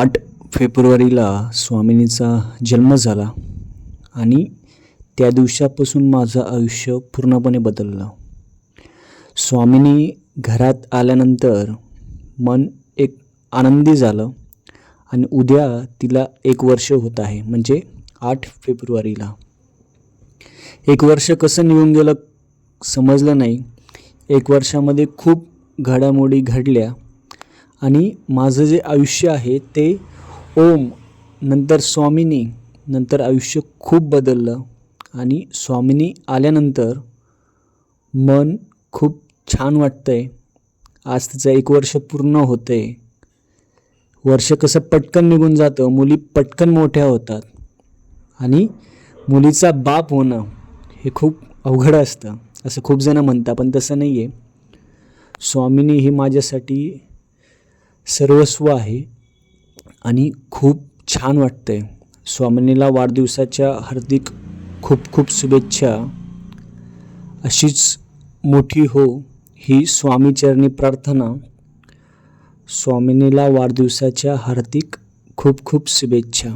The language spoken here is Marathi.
आठ फेब्रुवारीला स्वामिनीचा जन्म झाला आणि त्या दिवसापासून माझं आयुष्य पूर्णपणे बदललं. स्वामिनी घरात आल्यानंतर मन एक आनंदी झालं आणि उद्या तिला एक वर्ष होत आहे म्हणजे आठ फेब्रुवारीला. एक वर्ष कसं निघून गेलं समजलं नाही. एक वर्षामध्ये खूप घडामोडी घडल्या. आणि माझं जे आयुष्य आहे ते ओम नंतर स्वामिनी नंतर आयुष्य खूप बदललं आणि स्वामिनी आल्यानंतर मन खूप छान वाटतं आहे आज तिचं एक वर्ष पूर्ण होतं आहे वर्ष कसं पटकन निघून जातं मुली पटकन मोठ्या होतात आणि मुलीचा बाप होणं हे खूप अवघड असतं असं खूप जणं म्हणतात पण तसं नाही आहे स्वामिनी ही माझ्यासाठी सर्वस्व आहे आणि खूप छान वाटतंय. स्वामिनीला वाढदिवसाच्या हार्दिक खूप खूप शुभेच्छा. अशीच मोठी हो ही स्वामीचरणी प्रार्थना. स्वामिनीला वाढदिवसाच्या हार्दिक खूप खूप शुभेच्छा.